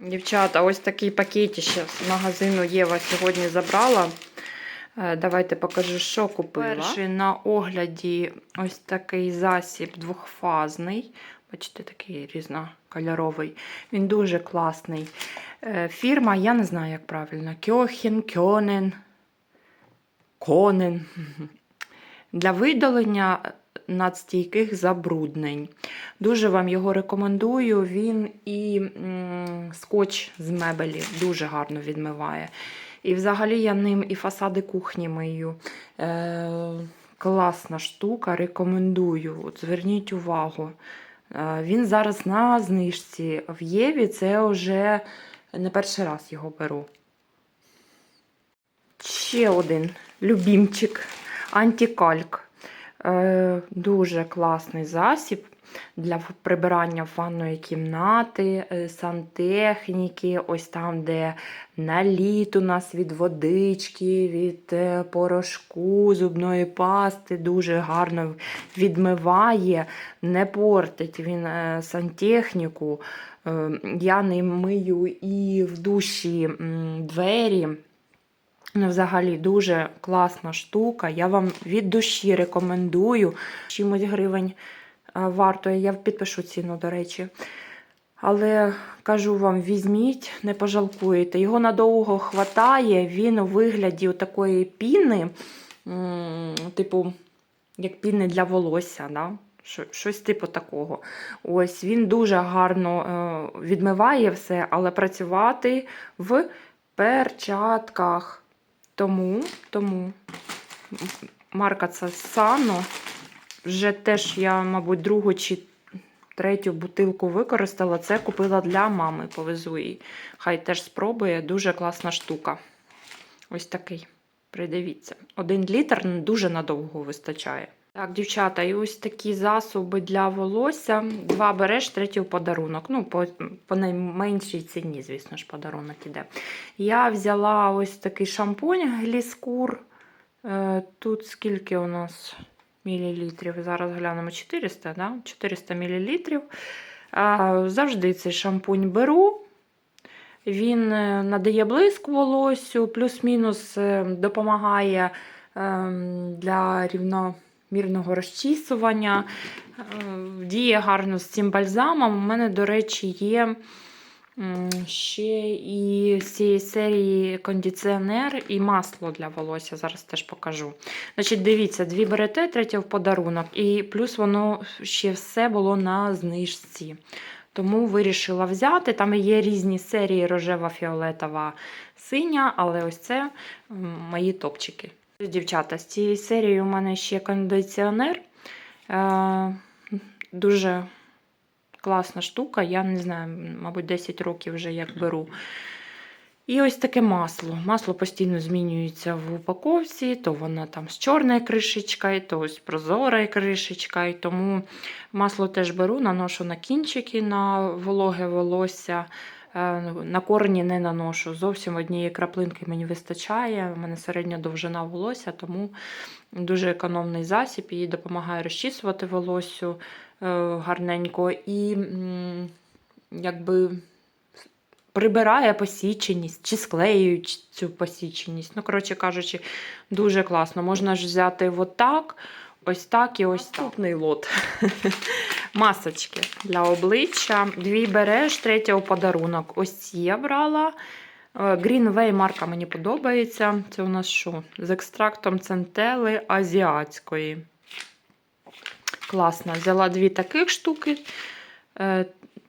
Дівчата, ось такий пакетище з магазину Єва сьогодні забрала. Е, Давайте покажу, що купила. Перший на огляді ось такий засіб двохфазний. Бачите, такий різнокольоровий. Він дуже класний. Е, Фірма, я не знаю, як правильно. Кьохен, Кьонен, Конен. Для видалення надстійких забруднень. Дуже вам його рекомендую. Він і скотч з мебелі дуже гарно відмиває. І взагалі я ним і фасади кухні мию. Е, класна штука, рекомендую. От зверніть увагу. Е, він зараз на знижці в Єві. Це вже не перший раз його беру. Ще один любімчик антикальк. Е, дуже класний засіб для прибирання ванної кімнати, е, сантехніки, ось там, де наліт у нас від водички, від е, порошку, зубної пасти, дуже гарно відмиває, не портить він сантехніку. Я ним мию і в душі двері. Взагалі дуже класна штука. Я вам від душі рекомендую. Чимось гривень е, варто. Я підпишу ціну, до речі. Але кажу вам, візьміть, не пожалкуєте. Його надовго хватає, він у вигляді такої піни, типу, як піни для волосся. Да? Щось типу такого. Ось він дуже гарно е, відмиває все, але працювати в перчатках. Тому, тому марка це Сано. Вже теж я, мабуть, другу чи третю бутилку використала. Це купила для мами, повезу їй. Хай теж спробує. Дуже класна штука. Ось такий. Придивіться. Один літр дуже надовго вистачає. Так, дівчата, і ось такі засоби для волосся. Два береш, третій подарунок. Ну, по, по найменшій ціні, звісно ж, подарунок іде. Я взяла ось такий шампунь Гліскур. Е, Тут скільки у нас мілілітрів? Зараз глянемо 400, да? 400 мілілітрів. Завжди цей шампунь беру. Він е, надає блиск волосю, плюс-мінус е, допомагає ем, для рівномірного розчісування. Е, Діє гарно з цим бальзамом. У мене, до речі, є ще і з цієї серії кондиціонер і масло для волосся. Зараз теж покажу. Значить, дивіться, дві берете, третя в подарунок. І плюс воно ще все було на знижці. Тому вирішила взяти. Там є різні серії рожева, фіолетова, синя, але ось це мої топчики. Дівчата, з цієї серії у мене ще кондиціонер. Е, дуже класна штука. Я не знаю, мабуть, 10 років вже як беру. І ось таке масло. Масло постійно змінюється в упаковці, то воно там з чорною кришечкою, то ось прозорою кришечкою. Тому масло теж беру, наношу на кінчики, на вологе волосся. Е, На корені не наношу. Зовсім однієї краплинки мені вистачає. У мене середня довжина волосся, тому дуже економний засіб і допомагає розчісувати волосю е, гарненько. І якби прибирає посіченість чи склеюють цю посіченість. Ну, коротше кажучи, дуже класно. Можна ж взяти отак, ось так і ось так. Наступний лот. Масочки для обличчя. Дві береш, третя у подарунок. Ось ці я брала. Е, Greenway марка мені подобається. Це у нас що? З екстрактом центели азіатської. Класно. Взяла дві таких штуки. Е,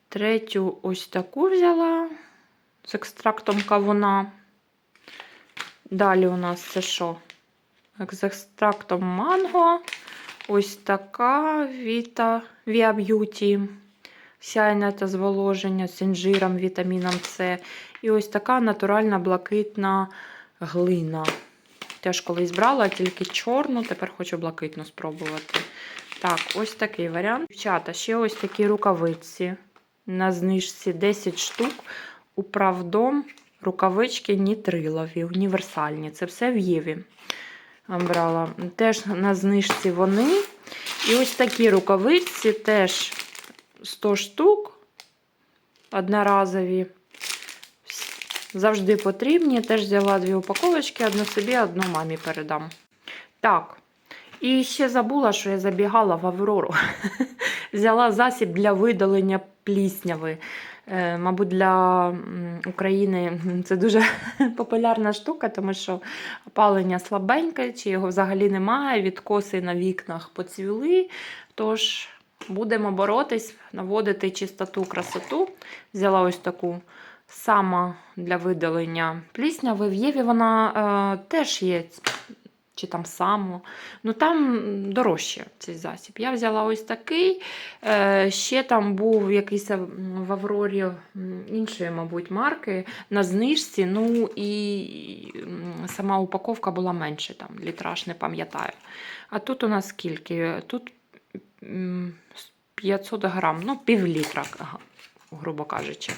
Третю ось таку взяла з екстрактом кавуна. Далі у нас це що? З екстрактом манго. Ось така Vita Via Beauty. Сяйне та зволоження з інжиром, вітаміном С. І ось така натуральна блакитна глина. Теж колись брала, тільки чорну, тепер хочу блакитну спробувати. Так, ось такий варіант. Дівчата, ще ось такі рукавиці. На знижці 10 штук. Управдом рукавички нітрилові, універсальні. Це все в Єві. Брала. Теж на знижці вони. І ось такі рукавиці теж 100 штук одноразові. Завжди потрібні. Теж взяла дві упаковочки, одну собі, одну мамі передам. Так. І ще забула, що я забігала в Аврору. Взяла засіб для видалення плісняви. Е, Мабуть, для України це дуже популярна штука, тому що опалення слабеньке, чи його взагалі немає, відкоси на вікнах поцвіли. Тож будемо боротись, наводити чистоту, красоту. Взяла ось таку сама для видалення плісняви. В Єві вона е, теж є, чи там само. Ну там дорожче цей засіб. Я взяла ось такий. Е, ще там був якийсь в Аврорі іншої, мабуть, марки на знижці. Ну і сама упаковка була менше, там літраж не пам'ятаю. А тут у нас скільки? Тут 500 грам, ну, пів літра, грубо кажучи.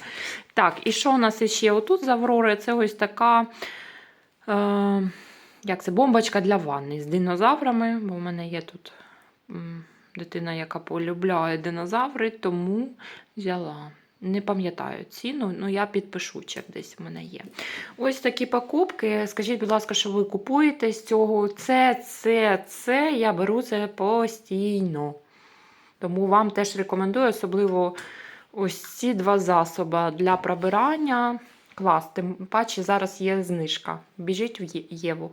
Так, і що у нас ще отут з Аврори? Це ось така. Е, як це, бомбочка для ванни з динозаврами, бо в мене є тут дитина, яка полюбляє динозаври, тому взяла. Не пам'ятаю ціну, ну я підпишу чек десь в мене є. Ось такі покупки. Скажіть, будь ласка, що ви купуєте з цього? Це, це, це. Я беру це постійно. Тому вам теж рекомендую, особливо ось ці два засоби для прибирання. Клас, тим паче зараз є знижка. Біжіть в Єву.